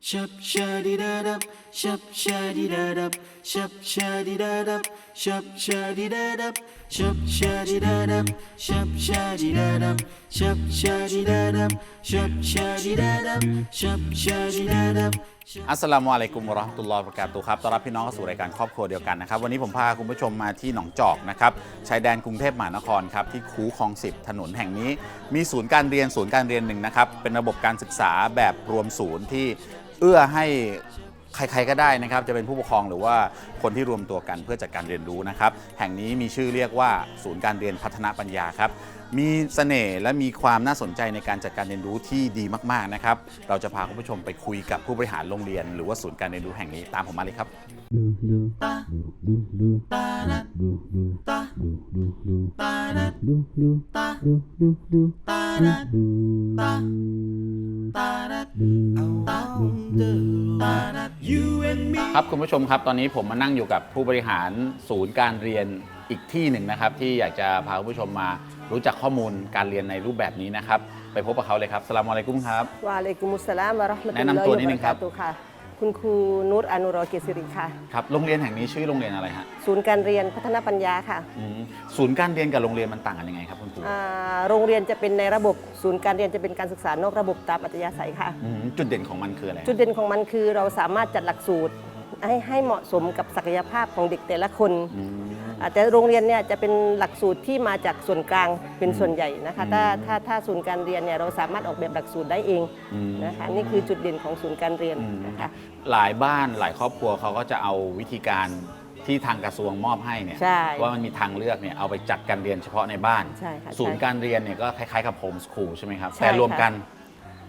Shup shuddy da dup, shup shuddy da dup, shup shuddy da dup, shup shuddy da dup, shup shuddy da dup, shup shuddy da dup, shup shuddy da dup, shup shuddy da dup, shup shuddy da dup. อัสลามุอะลัยกุมวะราะห์ตุลลอฮ์วะบะเระกาตุฮ์ครับต้อนรับพี่น้องเข้าสู่รายการครอบครัวเดียวกันนะครับ วันนี้ผมพาคุณผู้ชมมาที่หนองจอกนะครับ ชายแดนกรุงเทพมหานครครับ ที่คูคลองสิบถนนแห่งนี้ มีศูนย์การเรียนศูนย์การเรียนหนึ่งนะครับ เป็นระบบการศึกษาแบบรวมศูนย์ที่ เอื้อให้ใครๆก็ได้นะครับ จะเป็นผู้ปกครองหรือว่าคนที่รวมตัวกันเพื่อจัดการเรียนรู้นะครับ แห่งนี้มีชื่อเรียกว่าศูนย์การเรียนพัฒนาปัญญาครับ มีเสน่ห์และมีความน่าสนใจในการจัดการเรียนรู้ที่ดีมากๆนะครับ เราจะพาคุณผู้ชมไปคุยกับผู้บริหารโรงเรียน หรือว่าศูนย์การเรียนรู้แห่งนี้ตามผมมาเลยครับ ครับคุณผู้ชมครับตอนนี้ผมมานั่งอยู่กับผู้บริหารศูนย์การเรียนอีกที่หนึ่งนะครับ ที่อยากจะพาคุณผู้ชมมารู้จักข้อมูลการเรียนในรูปแบบนี้นะครับ ไปพบกับเขาเลยครับสลามอะลัยกุมครับ วะอะลัยกุมุสสลามวะเราะห์มะตุลแนะลอฮินำตัวนิดนึงครับ วะบะเราะกาตุฮ์ค่ะ คุณครูนุชอนุรอเกษริค่ะ ครับโรงเรียนแห่งนี้ชื่อโรงเรียนอะไรฮะศูนย์การเรียนพัฒนาปัญญาค่ะอืมศูนย์การเรียนกับโรงเรียนมันต่างกันยังไงครับคุณครูอ่าโรงเรียนจะเป็นในระบบศูนย์การเรียนจะเป็นการศึกษานอกระบบตามอัธยาศัยค่ะ อืมจุดเด่นของมันคืออะไรฮะจุดเด่นของมันคือเราสามารถจัดหลักสูตร ให้ให้เหมาะสมกับศักยภาพของเด็กแต่ละคน อืม อาจจะโรงเรียนเนี่ยจะเป็นหลักสูตรที่มาจากส่วนกลางเป็นส่วนใหญ่นะคะ ถ้าถ้าถ้าศูนย์การเรียนเนี่ยเราสามารถออกแบบหลักสูตรได้เองอืมนะคะนี่คือจุดเด่นของศูนย์การเรียนอืมนะคะหลายบ้านหลายครอบครัวเขาก็จะเอาวิธีการที่ทางกระทรวงมอบให้เนี่ยใช่ว่ามันมีทางเลือกเนี่ยเอาไปจัดการเรียนเฉพาะในบ้านใช่ค่ะศูนย์ใช่การเรียนเนี่ยก็คล้ายๆกับโฮมสคูลใช่ไหมครับใช่แต่รวมค่ะกัน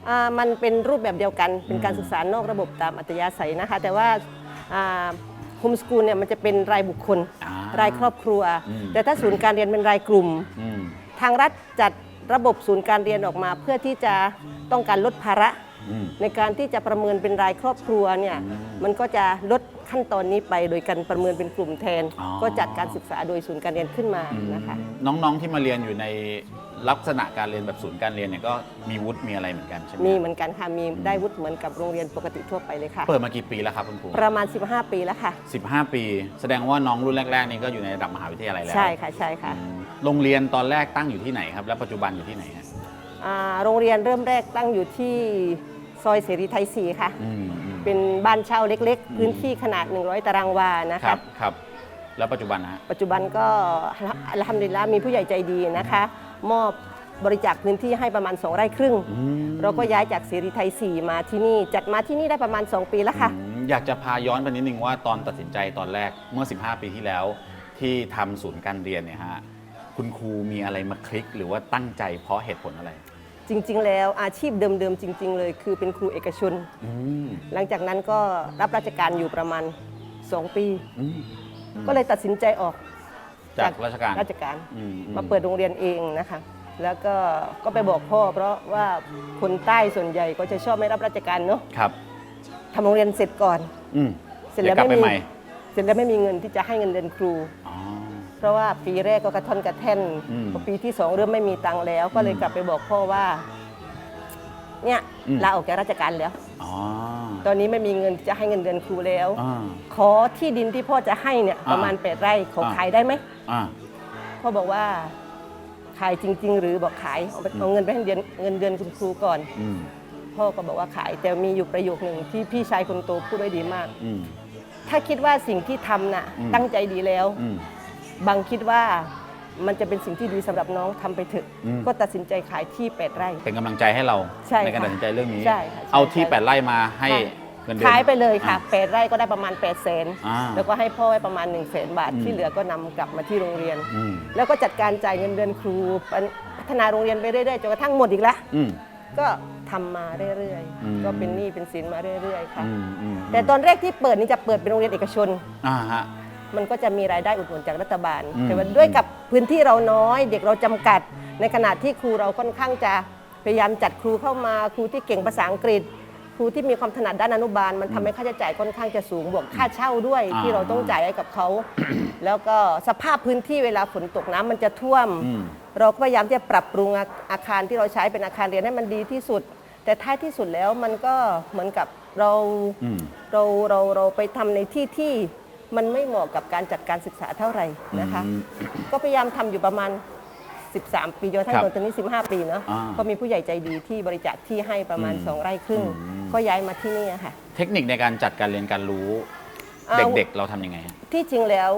อ่ามันเป็นรูปแบบเดียวกันเป็นอืมการศึกษานอกระบบตามอัตยาศัยนะคะ แต่ว่า โฮมสกูลเนี่ยมันจะเป็นรายบุคคล อ่ารายครอบครัว อืม แต่ถ้าศูนย์การเรียนเป็นรายกลุ่ม อืม ทางรัฐจัดระบบศูนย์การเรียนออกมา เพื่อที่จะต้องการลดภาระอืม ในการที่จะประเมินเป็นรายครอบครัวเนี่ยอืมมันก็จะลดขั้นตอนนี้ไปโดยการประเมินเป็นกลุ่มแทน อ๋อ ก็จัดการศึกษาโดยศูนย์การเรียนขึ้นมานะคะ น้องๆที่มาเรียนอยู่ในลักษณะการเรียนแบบศูนย์การเรียนเนี่ยก็มีวุฒิมีอะไรเหมือนกันใช่ไหมมีเหมือนกันค่ะมีได้วุฒิเหมือนกับโรงเรียนปกติทั่วไปเลยค่ะ เปิดมากี่ปีแล้วครับคุณครูประมาณ 15 ปีแล้วค่ะ 15 ปี แสดงว่าน้องรุ่นแรกๆนี่ก็อยู่ในระดับมหาวิทยาลัยแล้วใช่ค่ะใช่ค่ะ อืมโรงเรียนตอนแรกตั้งอยู่ที่ไหนครับ และปัจจุบันอยู่ที่ไหนฮะอ่า โรงเรียนเริ่มแรกตั้งอยู่ที่ซอยเสรีไทย4ค่ะ อืมอืม เป็นบ้านเช่าเล็กๆพื้นที่ขนาด 100 ตารางวานะครัคะบครับ แล้วปัจจุบันนะฮะ ปัจจุบันก็อัลฮัมดุลิลละมีผู้ใหญ่ใจดีนะคะ มอบบริจาคพื้นที่ให้ประมาณ 2 ไร่ครึ่ง อืม เราก็ย้ายจากเสรีไทย 4 มาที่นี่ จัดมาที่นี่ได้ประมาณ 2 ปีแล้วค่ะ อืมอยากจะพาย้อนไปนิดนึงว่าตอนตัดสินใจตอนแรกเมื่อ 15 ปีที่แล้ว ที่ทำศูนย์การเรียนเนี่ยฮะคุณครูมีอะไรมาคลิกหรือว่าตั้งใจเพราะเหตุผลอะไร จริง ๆ แล้วอาชีพเดิมๆจริง ๆ เลย คือเป็นครูเอกชน อืมหลังจากนั้นก็รับราชการอยู่ประมาณ 2 ปี อืมก็เลยตัดสินใจออกจากราชการราชการอือืมาเปิดโรงเรียนเองนะคะ แล้วก็ก็ไปบอกพ่อ เพราะว่าคนใต้ส่วนใหญ่ก็จะชอบไม่รับราชการเนาะครับ ทำโรงเรียนเสร็จก่อน อืมเสร็จแล้วดี๋ยกลับไม่ไปมีใหม่ เสร็จแล้วไม่มีเงินที่จะให้เงินเดือนครู อ๋อ เพราะว่าปีแรกก็กระท่อนกระแท่นอืมพอปีที่สองเริ่มไม่มีตังค์แล้ว ก็เลยอืมกลับไปบอกพ่อว่า เนี่ยอืม ลาออกจากราชการแล้ว อ๋อตอนนี้ไม่มีเงินที่จะให้เงินเดือนครูแล้ว อ่า ขอที่ดินที่พ่อจะให้เนี่ย อ่าประมาณแปดไร่เขาอ่าขายได้ไหมอ่า พ่อบอกว่า ขายจริง ๆ หรือบอกขายเอาไปอืม เอาเงินไปให้เดือนเงินเดือนคุณครูก่อน อืมพ่อก็บอกว่าขายแต่มีอยู่ประโยคหนึ่งที่พี่ชายคนโตพูดไว้ดีมาก อืม ถ้าคิดว่าสิ่งที่ทำน่ะ อืม ตั้งใจดีแล้ว อืม บางคิดว่ามันจะเป็นสิ่งที่ดีสำหรับน้องทำไปเถอะอืม ก็ตัดสินใจขายที่แปดไร่ เป็นกำลังใจให้เราใช่ค่ะการตัดสินใจเรื่องนี้ ใช่ค่ะใช่เอาที่ ใช่แปดไร่มาให้ใช่ เงินเดือน ขายไปเลยค่ะอ่แปดไร่ก็ได้ประมาณ8ปดแสนอ่าแล้วก็ให้พ่อไว้ประมาณ1นึ่งแสนบาท อืม ที่เหลือก็นำกลับมาที่โรงเรียน อืมแล้วก็จัดการจ่ายเงินเดือนครูพัฒนาโรงเรียนไปเรื่อยๆจนกระทั่งหมดอีกแล้ว อืม ก็ทำมาเรื่อยอืม ๆ ก็เป็นหนี้เป็นสินมาเรื่อยๆ ค่ะ อืมอืมแต่ตอนแรกที่เปิดนี่จะเปิดเป็นโรงเรียนเอกชน อ่าฮะ มันก็จะมีรายได้อุดหนุนจากรัฐบาล อืม แต่ว่าด้วยกับพื้นที่เราน้อย เด็กเราจำกัด ในขณะที่ครูเราค่อนข้างจะพยายามจัดครูเข้ามาครูที่เก่งภาษาอังกฤษ ครูที่มีความถนัดด้านอนุบาล มันทำให้ค่าใช้จ่ายค่อนข้างจะสูงบวกค่าเช่าด้วย อ่าที่เราต้องจ่ายให้กับเขา แล้วก็สภาพพื้นที่เวลาฝนตกน้ำมันจะท่วม อืม เราก็พยายามที่จะปรับปรุงอาอาคารที่เราใช้เป็นอาคารเรียนให้มันดีที่สุด แต่ท้ายที่สุดแล้วมันก็เหมือนกับเรา อืม เราเราเราไปทำในที่ที่ มันไม่เหมาะกับการจัดการศึกษาเท่าไหร่นะคะอืมก็พยายามทำอยู่ประมาณ 13 ปีจนกระทั่งครับตอนนี้ 15 ปีเนาะอ่าก็มีผู้ใหญ่ใจดีที่บริจาคที่ให้ประมาณอืม2ไร่ครึ่งอืมก็ย้ายมาที่นี่ค่ะ เทคนิคในการจัดการเรียนการรู้อ่าเด็กๆ เราทำยังไงฮะที่จริงแล้ว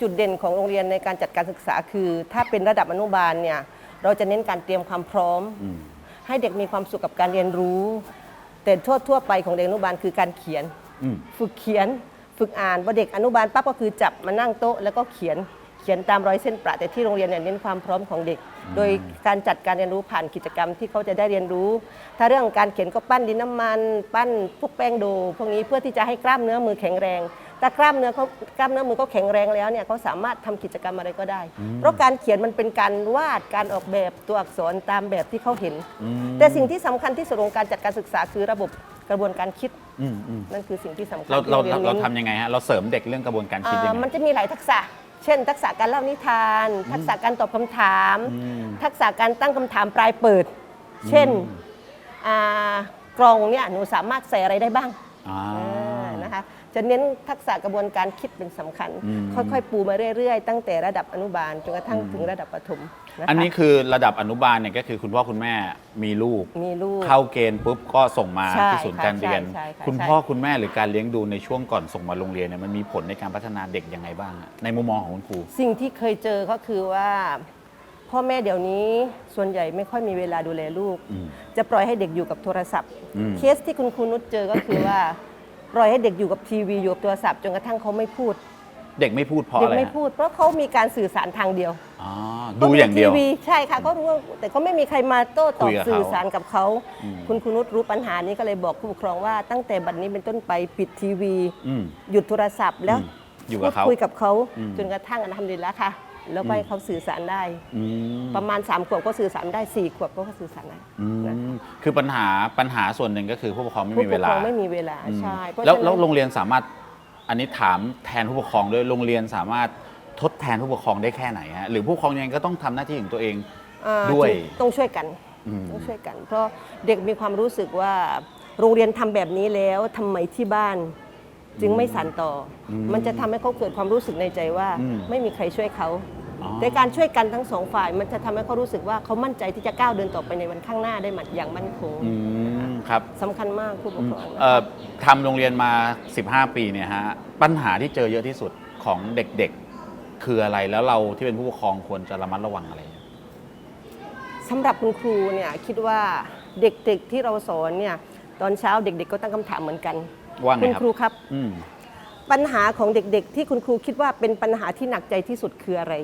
จุดเด่นของโรงเรียนในการจัดการศึกษาคือ ถ้าเป็นระดับอนุบาลเนี่ยเราจะเน้นการเตรียมความพร้อมอืมให้เด็กมีความสุขกับการเรียนรู้ แต่ทั่วทั่วๆไปของเด็กอนุบาลคือการเขียนอืมฝึกเขียน ฝึกอ่านพอเด็กอนุบาลปั๊บก็คือจับมานั่งโต๊ะแล้วก็เขียนเขียนตามรอยเส้นประแต่ที่โรงเรียนเนี่ยเน้นความพร้อมของเด็ก โดยการจัดการเรียนรู้ผ่านกิจกรรมที่เขาจะได้เรียนรู้ ถ้าเรื่องการเขียนก็ปั้นดินน้ำมัน ปั้นพวกแป้งโด พวกนี้เพื่อที่จะให้กล้ามเนื้อมือแข็งแรงแต่กล้ามเนื้อเขากล้ามเนื้อมือเขาแข็งแรงแล้วเนี่ยเขาสามารถทำกิจกรรมอะไรก็ได้ เพราะการเขียนมันเป็นการวาดการออกแบบตัวอักษรตามแบบที่เขาเห็น แต่สิ่งที่สำคัญที่สุดของการจัดการศึกษาคือระบบกระบวนการคิด อืมอืมนั่นคือสิ่งที่สำคัญเราที่เราโงยนเราเน้น ทำยังไงฮะเราเสริมเด็กเรื่องกระบวนการคิดยังอ่าไง มันจะมีหลายทักษะ เช่น ทักษะการเล่านิทาน ทักษะการตอบคำถาม อืมทักษะการตั้งคำถามปลายเปิด เช่นอ่ากล่องเนี่ยหนูสามารถใส่อะไรได้บ้างอ่าอ่านะคะ จะเน้นทักษะกระบวนการคิดเป็นสำคัญอืมค่อยๆ ปูมาเรื่อยๆ ตั้งแต่ระดับอนุบาลจนกระทั่งถึงระดับประถมะคะอันนี้คือระดับอนุบาลเนี่ยก็คือคุณพ่อคุณแม่มีลูก มีลูก เข้าเกณฑ์ปุ๊บก็ส่งมาใช่ที่ศูนย์การเรียนใช่ใช่ค่ะคุณใช่พ่อคุณแม่หรือการเลี้ยงดูในช่วงก่อนส่งมาโรงเรียนเนี่ยมันมีผลในการพัฒนาเด็กยังไงบ้างฮะในมุมมองของคุณครู สิ่งที่เคยเจอก็คือว่าพ่อแม่เดี๋ยวนี้ส่วนใหญ่ไม่ค่อยมีเวลาดูแลลูกอืมจะปล่อยให้เด็กอยู่กับโทรศัพท์อืมเคสที่คุณครูนุชเจอก็คือว่า ปล่อยให้เด็กอยู่กับทีวีอยู่กับโทรศัพท์จนกระทั่งเขาไม่พูด เด็กไม่พูดเพราะเด็อะไรไม่ฮะพูด เพราะเขามีการสื่อสารทางเดียวอ๋อดูอย่างเดียว ขมีทีใช่ค่ะเขารู้ว่าแต่เขาไม่มีใครมาโต้ตคุอบยกับเขาสื่อสารกับเขา อืม คุณครูนุชรู้ปัญหานี้ก็เลยบอกผู้ปกครองว่าตั้งแต่บัดนี้เป็นต้นไปปิดทีวี อืม หยุดโทรศัพท์แล้วอืมอยู่กับเขาพูดคุยกับเขาอืม จนกระทั่งอันทำดีแล้วค่ะ แล้วก็ให้เขาสื่อสารได้ อืมประมาณ3ขวบก็สื่อสารได้4ขวบก็สื่อสารได้ อืนะมคือปัญหาปัญหาส่วนหนึ่งก็คือผู้ปกครองไม่ผู้มีปเวกลาครองไม่มีเวลาอืมใช่เพราะแล้วฉะนั้นแล้วโรงเรียนสามารถอันนี้ถามแทนผู้ปกครองด้วยโรงเรียนสามารถทดแทนผู้ปกครองได้แค่ไหนฮะหรือผู้ปกครองยังไงก็ต้องทำหน้าที่ของตัวเอง อ่าด้วย ต้องช่วยกัน อืม ต้องช่วยกัน เพราะเด็กมีความรู้สึกว่าโรงเรียนทำแบบนี้แล้วทำไมที่บ้าน จึงไม่สานต่ออมมันจะทำให้เขาเกิดความรู้สึกในใจว่า อืมไม่มีใครช่วยเขา อ๋อ แต่การช่วยกันทั้งสองฝ่าย มันจะทำให้เขารู้สึกว่าเขามั่นใจที่จะก้าวเดินต่อไปในวันข้างหน้าได้อย่างมั่นคงอืมครับสำคัญมากผู้ปกครองนะ เอ่คะอทำโรงเรียนมา 15 ปีเนี่ยฮะปัญหาที่เจอเยอะที่สุดของเด็กๆ คืออะไรแล้วเราที่เป็นผู้ปกครองควรจะระมัดระวังอะไร สำหรับคุณครูเนี่ยคิดว่าเด็กๆที่เราสอนเนี่ยตอนเช้าเด็ก ๆ ก็ตั้งคำถามเหมือนกัน ว่าไงคุณครับครูครับ อืมปัญหาของเด็กๆ ที่คุณครูคิดว่าเป็นปัญหาที่หนักใจที่สุดคืออะไร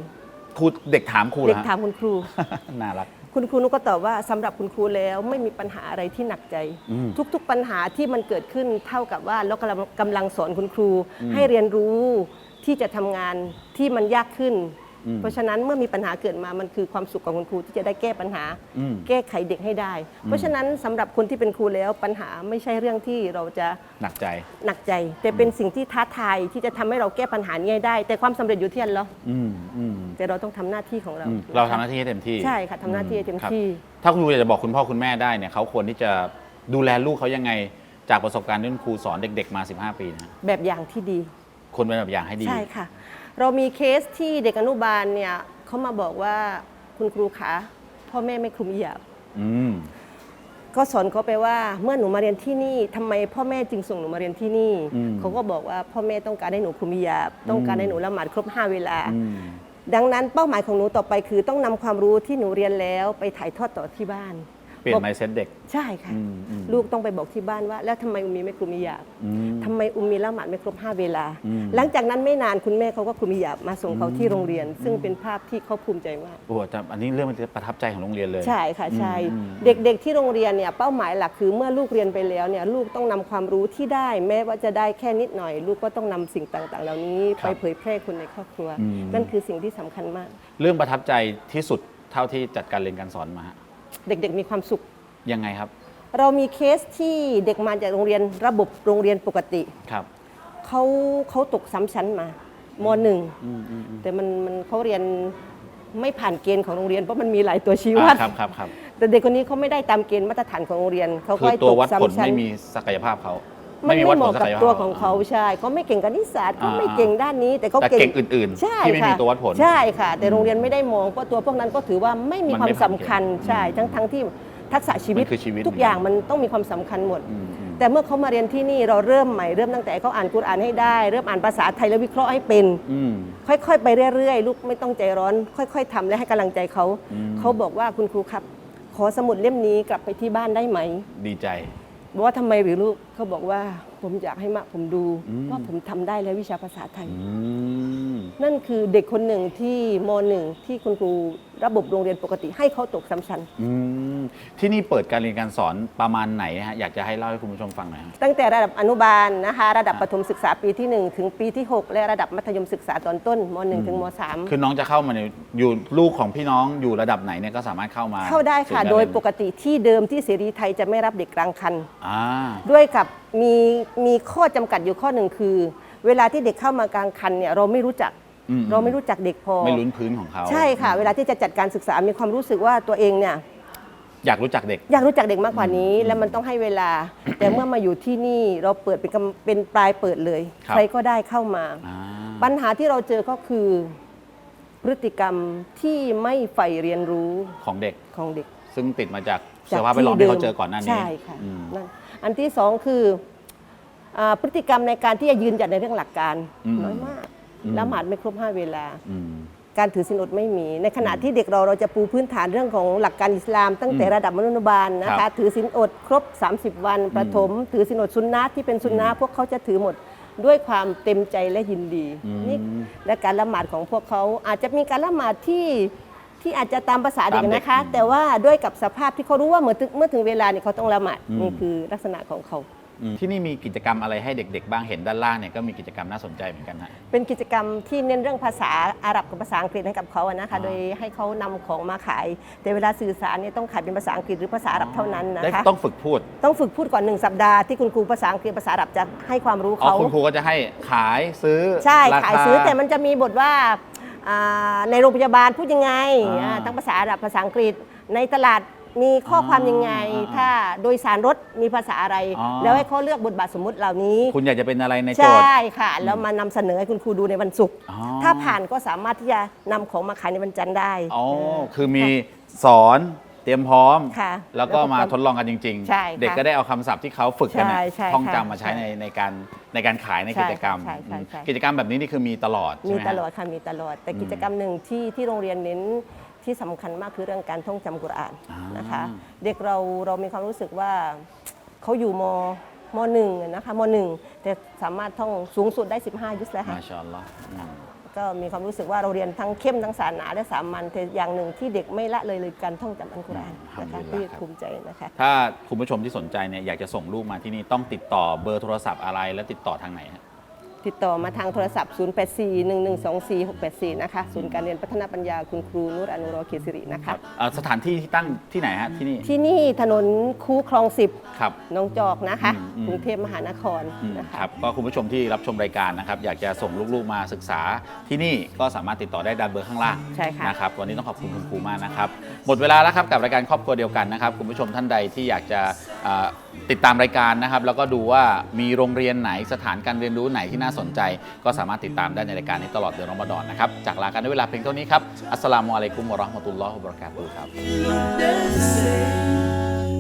ครูเด็กถามครูเด็นะกถามคุณครู น่ารัก คุณครูนุกก็ตอบว่าสำหรับคุณครูแล้วไม่มีปัญหาอะไรที่หนักใจ อืมทุกๆปัญหาที่มันเกิดขึ้นเท่ากับว่าเรากำลังกำลังสอนคุณครูอืมให้เรียนรู้ที่จะทำงานที่มันยากขึ้นอืม เพราะฉะนั้นเมื่อมีปัญหาเกิดมามันคือความสุขของคุณครูที่จะได้แก้ปัญหาอืมแก้ไขเด็กให้ได้ เพราะฉะนั้นสำหรับคนที่เป็นครูแล้วปัญหาไม่ใช่เรื่องที่เราจะหนักใจหนักใจ แต่เป็นสิ่งที่ท้าทายที่จะทำให้เราแก้ปัญหานี้ให้ได้ แต่ความสำเร็จอยู่ที่อันเราอืมอืมแต่เราต้องทำหน้าที่ของเราอืมเราทำหน้าที่ให้เต็มที่ใช่ค่ะทำหน้าที่ให้เต็มครับที่ ถ้าคุณครูอยากจะบอกคุณพ่อคุณแม่ได้เนี่ยเขาควรที่จะดูแลลูกเขายังไงจากประสบการณ์ที่คุณครูสอนเด็ก ๆ มา 15 ปีนะแบบอย่างที่ดีควรเป็นแบบอย่างให้ดีใช่ค่ะ เรามีเคสที่เด็กอนุบาลเนี่ยเขามาบอกว่าคุณครูคะพ่อแม่ไม่คลุมหยาบอืมก็สอนเขาไปว่าเมื่อหนูมาเรียนที่นี่ทำไมพ่อแม่จึงส่งหนูมาเรียนที่นี่ อืมเขาก็บอกว่าพ่อแม่ต้องการให้หนูคลุมหยาบ ต้องการให้หนูละหมาดครบห้าเวลา อืม ดังนั้นเป้าหมายของหนูต่อไปคือต้องนำความรู้ที่หนูเรียนแล้วไปถ่ายทอดต่อที่บ้าน เปลี่ยบนอกไมเซ็ตเด็ก ใช่ค่ะ อืมอืมลูกต้องไปบอกที่บ้านว่า แล้วทำไมอุมมีไม่คลุมหยาบอืมทำไมอุมมีละหมาดไม่ครบห้าเวลา อืม หลังจากนั้นไม่นานคุณแม่เขาก็คลุมหยาบมาส่งเขาที่โรงเรียน ซึ่งเป็นภาพที่เขาภูมิใจมาก โอ้แต่อันนี้เรื่องมันประทับใจของโรงเรียนเลย ใช่ค่ะใช่อืมเด็กๆที่โรงเรียนเนี่ยเป้าหมายหลักคือเมื่อลูกเรียนไปแล้วเนี่ยลูกต้องนำความรู้ที่ได้ แม้ว่าจะได้แค่นิดหน่อย ลูกก็ต้องนำสิ่งต่างๆ เหล่านี้ไปเผยแพร่คนในครอบครัว อืม นั่นคือสิ่งที่สำคัญมาก เรื่องประทับใจที่สุดเท่าที่จัดการเรียนการสอนมาฮะ เด็กๆมีความสุข ยังไงครับ เรามีเคสที่เด็กมาจากโรงเรียนระบบโรงเรียนปกติครับ เขาเขาตกซ้ำชั้นมามหนึ่งอืมอืมอืมแต่มันมันเขาเรียนไม่ผ่านเกณฑ์ของโรงเรียนเพราะมันมีหลายตัวชี้วัด อ่าครับครับครับแต่เด็กคนนี้เขาไม่ได้ตามเกณฑ์มาตรฐานของโรงเรียนเขาคืก็อให้ตัวตกวัดผลซ้ำชั้น ไม่มีศักยภาพเขา ไม่มีวัดผลเหมาะศักักบยภาพตัวของเขาใช่เขาไม่เก่งคณิตศาสตร์เขาไม่อ่าเก่งด้านนี้ แต่เขาแต่เก่งอื่นๆใช่ที่ไม่มีค่ะตัววัดผลใช่ค่ะ แต่โรงเรียนไม่ได้มองเพราะตัวพวกนั้นก็ถือว่าไม่มีมันความไม่สำผ่านเกณฑ์คัญใช่ทั้งทั้งที่ทักษะชีวิตมันคือชีวิตทุกอย่างมันต้องมีความสำคัญหมดอืมอืมแต่เมื่อเขามาเรียนที่นี่เราเริ่มใหม่เริ่มตั้งแต่เขาอ่านกุรอานให้ได้เริ่มอ่านภาษาไทยและวิเคราะห์ให้เป็นอืมค่อยๆ ไปเรื่อยๆ ลูกไม่ต้องใจร้อน ค่อย ๆทำและให้กำลังใจเขาอืมเขาบอกว่าคุณครูครับ ขอสมุดเล่มนี้กลับไปที่บ้านได้ไหม ดีใจ บอกว่าทำไมหรือลูกเขาบอกว่าผมอยากให้มะผมดูว่าผมทำได้แล้ววิชาภาษาไทย อืม นั่นคือเด็กคนหนึ่งที่มหนึ่งที่คุณครูระบบโรงเรียนปกติให้เขาตกซ้ำชั้น อืมที่นี่เปิดการเรียนการสอนประมาณไหนฮะอยากจะให้เล่าให้คุณผู้ชมฟังหน่อยฮะ ตั้งแต่ระดับอนุบาลนะคะ ระดับประถมศึกษาปีที่ 1 ถึงปีที่ 6 และระดับมัธยมศึกษาตอนต้นม .1 ถึงม .3 คือน้องจะเข้ามาในอยู่ลูกของพี่น้องอยู่ระดับไหนเนี่ยก็สามารถเข้ามาเข้าได้ค่ะสู่ารโดยเรีนปกติที่เดิมที่เสรีไทยจะไม่รับเด็กกลางคัน อ่า ด้วยกับมีมีข้อจำกัดอยู่ข้อหนึ่งคือ เวลาที่เด็กเข้ามากลางคันเนี่ยเราไม่รู้จัก อืม เราไม่รู้จักเด็กพอ ไม่ลุ้นพื้นของเขาใช่ค่ะ เวลาที่จะจัดการศึกษา มีความรู้สึกว่าตัวเองเนี่ย อยากรู้จักเด็ก อยากรู้จักเด็กมากกว่านี้ แล้วมันต้องให้เวลา แต่เมื่อมาอยู่ที่นี่เราเปิดเป็นกำเป็นปลายเปิดเลย ครับ ใครก็ได้เข้ามา อ่าปัญหาที่เราเจอก็คือ พฤติกรรมที่ไม่ใฝ่เรียนรู้ของเด็ก ของเด็กซึ่งติดมาจากจาสกภาพแวดล้อมที่เขาเจอก่อนหน้านี้ใช่ค่ะอืม นั่นอันที่สองคืออาพฤติกรรมในการที่จะยืนหยัดในเรื่องหลักการอืม น้อยมากอืม ละหมาดไม่ครบห้าเวลาอืมการถือศีลอดไม่มี ในขณะที่เด็กเราเราจะปูพื้นฐานเรื่องของหลักการอิสลาม ตั้งแต่อืมระดับมนุบาลนะครัคะบถือศีลอดครบ 30 วันประถม ถือศีลอดซุนนะห์ที่เป็นซุนนะห์พวกเขาจะถือหมดด้วยความเต็มใจและยินดีอืมนี่และการละหมาดของพวกเขาอาจจะมีการละหมาดที่ที่อาจจะตามภาษาเด็กตามเด็กนะคะอืมแต่ว่าด้วยกับสภาพที่เขารู้ว่าเมื่อถึงเมื่อถึงเวลาเนี่ยเขาต้องละหมาดอืมนี่คือลักษณะของเขาอืม ที่นี่มีกิจกรรมอะไรให้เด็ก ๆ บ้างเห็นด้านล่างเนี่ยก็มีกิจกรรมน่าสนใจเหมือนกันฮะ เป็นกิจกรรมที่เน้นเรื่องภาษาอาหรับกับภาษาอังกฤษให้กับเขาอะนะคะอ่าโดยให้เขานำของมาขาย แต่เวลาสื่อสารเนี่ยต้องขายเป็นภาษาอังกฤษหรือภาษาอาหรับเท่านั้นนะได้คะต้องฝึกพูดต้องฝึกพูดก่อนหนึ่งสัปดาห์ที่คุณครูภาษาอังกฤษภาษาอาหรับจะให้ความรู้อ๋อเขา คุณครูก็จะให้ขายซื้อใช่รขายคซื้อแต่มันจะมีบทว่าอ่าในโรงพยาบาลพูดยังไงอ่าอ่าทั้งภาษาอาหรับภาษาอังกฤษในตลาด มีข้อความยังไง อ่าถ้าโดยสารรถมีภาษาอะไร อ๋อ แล้วให้เขาเลือกบทบาทสมมุติเหล่านี้ คุณอยากจะเป็นอะไรในโจใชทย์่ค่ะ แล้วมานำเสนอให้คุณครูดูในวันศุกร์อ๋อ ถ้าผ่านก็สามารถที่จะนำของมาขายในวันจันทร์ได้อ๋อเออคือมีสอนเตรียมพร้อม ค่ะแล้วก็แล้วก็มาทดลองกันจริง ใช่ค่ะเด็กก็ได้เอาคำศัพท์ที่เขาฝึกกันเนี่ยใช่ใช่ท่องค่ะจำมาใช้ใช่ในในการในการขายในใช่กิจกรรมใช่ใช่ใช่กิจกรรมแบบนี้นี่คือมีตลอดใช่มีไหมฮะ ตลอดค่ะมีตลอด แต่อืมกิจกรรมหนึ่งที่ที่โรงเรียนเน้น ที่สำคัญมากคือเรื่องการท่องจำกุรอานอ่านนะคะ เด็กเราเรามีความรู้สึกว่าเขาอยู่มมหนึ่งอะนะคะมหนึ่งแต่สามารถท่องสูงสุดได้ 15 ยุสแล้วค่ะมาชาอัลลอฮ์อืมก็มีความรู้สึกว่าเราเรียนทั้งเข้มทั้งศาสนาและสามัญแต่อย่างหนึ่งที่เด็กไม่ละเลยเลยการท่องจำอัลกุรอานนะคะที่ภูมิใจนะคะถ้าคุณผู้ชมที่สนใจเนี่ยอยากจะส่งลูกมาที่นี่ต้องติดต่อเบอร์โทรศัพท์อะไรและติดต่อทางไหนฮะ ติดต่อมาทางโทรศัพท์ 0841124684 นะคะศูนย์การเรียนพัฒนาปัญญาคุณครูนุรอนุรอเคสิรินะคะเอ่อสถานที่ที่ตั้งที่ไหนฮะที่นี่ ที่นี่ถนนคูคลองสิบครับน้องจอกนะคะอืมอืม กรุงเทพมหานครอืมนะคะครับก็คุณผู้ชมที่รับชมรายการนะครับอยากจะส่งลูกๆมาศึกษาที่นี่ก็สามารถติดต่อได้ดานเบอร์ข้างล่างใช่ค่ะ นะครับวันนี้ต้องขอบคุณคุณครูมากนะครับหมดเวลาแล้วครับกับรายการครอบครัวเดียวกันนะครับคุณผู้ชมท่านใดที่อยากจะเอ่อ ติดตามรายการนะครับ แล้วก็ดูว่ามีโรงเรียนไหนสถานการเรียนรู้ไหนที่น่าสนใจ ก็สามารถติดตามได้ในรายการนี้ตลอดเดือนรอมฎอนนะครับ จากลากันด้วยเวลาเพียงเท่านี้ครับ อัสสลามุอะลัยกุมวะเราะห์มะตุลลอฮ์วะบะเราะกาตุฮ์ครับ